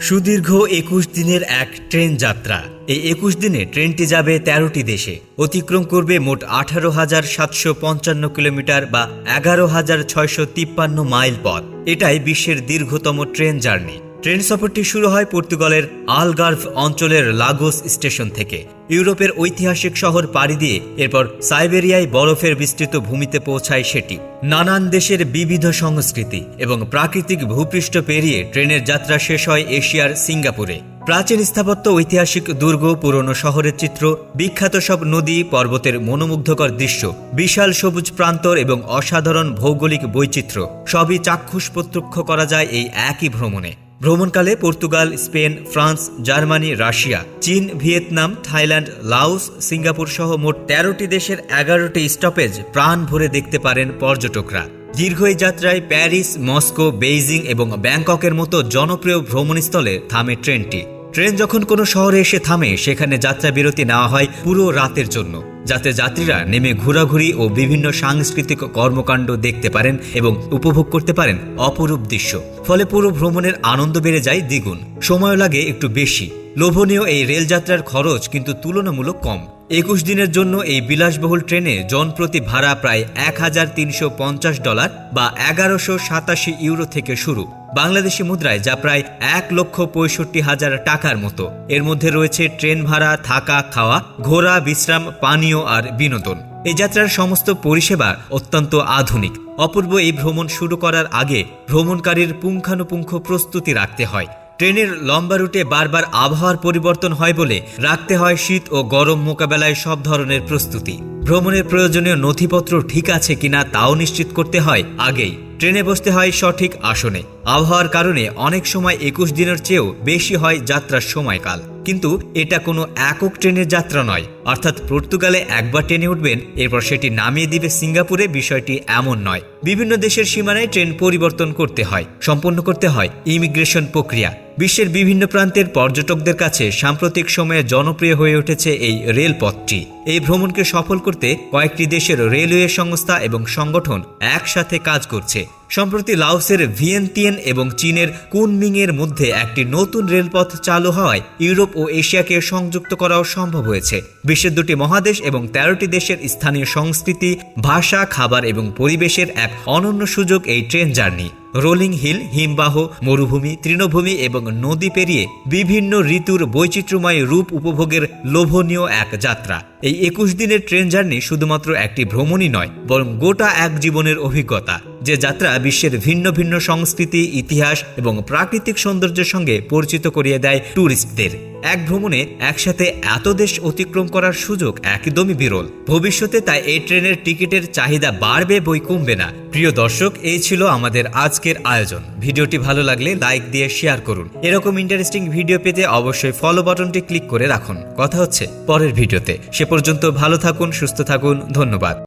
সুদীর্ঘ একুশ দিনের এক ট্রেন যাত্রা। এই একুশ দিনে ট্রেনটি যাবে তেরোটি দেশে। অতিক্রম করবে মোট আঠারো হাজার সাতশো পঞ্চান্ন কিলোমিটার বা এগারো হাজার ছয়শো তিপ্পান্ন মাইল পথ। এটাই বিশ্বের দীর্ঘতম ট্রেন জার্নি। ট্রেন সফরটি শুরু হয় পর্তুগালের আলগার্ভ অঞ্চলের লাগোস স্টেশন থেকে। ইউরোপের ঐতিহাসিক শহর পাড়ি দিয়ে এরপর সাইবেরিয়ায় বরফের বিস্তৃত ভূমিতে পৌঁছায় সেটি। নানান দেশের বিবিধ সংস্কৃতি এবং প্রাকৃতিক ভূপৃষ্ঠ পেরিয়ে ট্রেনের যাত্রা শেষ হয় এশিয়ার সিঙ্গাপুরে। প্রাচীন স্থাপত্য ঐতিহাসিক দুর্গ, পুরনো শহরের চিত্র, বিখ্যাত সব নদী, পর্বতের মনোমুগ্ধকর দৃশ্য, বিশাল সবুজ প্রান্তর এবং অসাধারণ ভৌগোলিক বৈচিত্র্য, সবই চাক্ষুষ প্রত্যক্ষ করা যায় এই একই ভ্রমণে। ভ্রমণকালে Portugal, Spain, France, Germany, Russia, চীন, ভিয়েতনাম, থাইল্যান্ড, লাওস, সিঙ্গাপুর সহ মোট তেরোটি দেশের এগারোটি স্টপেজ প্রাণ ভরে দেখতে পারেন পর্যটকরা। দীর্ঘ এই যাত্রায় প্যারিস, মস্কো, বেইজিং এবং ব্যাংককের মতো জনপ্রিয় ভ্রমণস্থলে থামে ট্রেনটি। ট্রেন যখন কোনো শহরে এসে থামে, সেখানে যাত্রা বিরতি নেওয়া হয় পুরো রাতের জন্য। যাতে যাত্রীরা নেমে ঘোরাঘুরি ও বিভিন্ন সাংস্কৃতিক কর্মকাণ্ড দেখতে পারেন এবং উপভোগ করতে পারেন অপরূপ দৃশ্য। ফলে পুরো ভ্রমণের আনন্দ বেড়ে যায় দ্বিগুণ। সময় লাগে একটু বেশি। লোভনীয় এই রেলযাত্রার খরচ কিন্তু তুলনামূলক কম। একুশ দিনের জন্য এই বিলাসবহুল ট্রেনে জনপ্রতি ভাড়া প্রায় এক হাজার তিনশো পঞ্চাশ ডলার বা এগারোশো সাতাশি ইউরো থেকে শুরু। বাংলাদেশি মুদ্রায় যা প্রায় এক লক্ষ পঁয়ষট্টি হাজার টাকার মতো। এর মধ্যে রয়েছে ট্রেন ভাড়া, থাকা, খাওয়া, ঘোরা, বিশ্রাম, পানীয় আর বিনোদন। এই যাত্রার সমস্ত পরিষেবা অত্যন্ত আধুনিক। অপূর্ব এই ভ্রমণ শুরু করার আগে ভ্রমণকারীর পুঙ্খানুপুঙ্খ প্রস্তুতি রাখতে হয়। ট্রেনের লম্বা রুটে বারবার আবহাওয়ার পরিবর্তন হয় বলে রাখতে হয় শীত ও গরম মোকাবেলায় সব ধরনের প্রস্তুতি। ভ্রমণের প্রয়োজনীয় নথিপত্র ঠিক আছে কিনা তাও নিশ্চিত করতে হয় আগেই। ট্রেনে বসতে হয় সঠিক আসনে। আবহাওয়ার কারণে অনেক সময় একুশ দিনের চেয়েও বেশি হয় যাত্রার সময়কাল। কিন্তু এটা কোনো একক ট্রেনের যাত্রা নয়। অর্থাৎ পর্তুগালে একবার ট্রেনে উঠবেন, এরপর সেটি নামিয়ে দিবে সিঙ্গাপুরে, বিষয়টি এমন নয়। বিভিন্ন দেশের সীমানায় ট্রেন পরিবর্তন করতে হয়, সম্পন্ন করতে হয় ইমিগ্রেশন প্রক্রিয়া। বিশ্বের বিভিন্ন প্রান্তের পর্যটকদের কাছে সাম্প্রতিক সময়ে জনপ্রিয় হয়ে উঠেছে এই রেলপথটি। এই ভ্রমণকে সফল করতে কয়েকটি দেশের রেলওয়ে সংস্থা এবং সংগঠন একসাথে কাজ করছে। সম্প্রতি লাওসের ভিয়েন্তিয়ান এবং চীনের কুনমিং এর মধ্যে একটি নতুন রেলপথ চালু হওয়ায় ইউরোপ ও এশিয়াকে সংযুক্ত করাও সম্ভব হয়েছে। বিশ্বের দুটি মহাদেশ এবং তেরোটি দেশের স্থানীয় সংস্কৃতি, ভাষা, খাবার এবং পরিবেশের এক অনন্য সুযোগ এই ট্রেন জার্নি। রোলিং হিল, হিমবাহ, মরুভূমি, তৃণভূমি এবং নদী পেরিয়ে বিভিন্ন ঋতুর বৈচিত্র্যময় রূপ উপভোগের লোভনীয় এক যাত্রা। এই একুশ দিনের ট্রেন জার্নি শুধুমাত্র একটি ভ্রমণই নয়, বরং গোটা এক জীবনের অভিজ্ঞতা। যে যাত্রা বিশ্বের ভিন্ন ভিন্ন সংস্কৃতি, ইতিহাস এবং প্রাকৃতিক সৌন্দর্যের সঙ্গে পরিচিত করিয়ে দেয় ট্যুরিস্টদের এক ভ্রমণে একসাথে এত দেশ অতিক্রম করার সুযোগ একদমই বিরল। ভবিষ্যতে তাই এই ট্রেনের টিকিটের চাহিদা বাড়বে, বই কমবে না। প্রিয় দর্শক, এই ছিল আমাদের আজকের আয়োজন। ভিডিওটি ভালো লাগলে লাইক দিয়ে শেয়ার করুন। এরকম ইন্টারেস্টিং ভিডিও পেতে অবশ্যই ফলো বাটনটি ক্লিক করে রাখুন। কথা হচ্ছে পরের ভিডিওতে। সে পর্যন্ত ভালো থাকুন, সুস্থ থাকুন, ধন্যবাদ।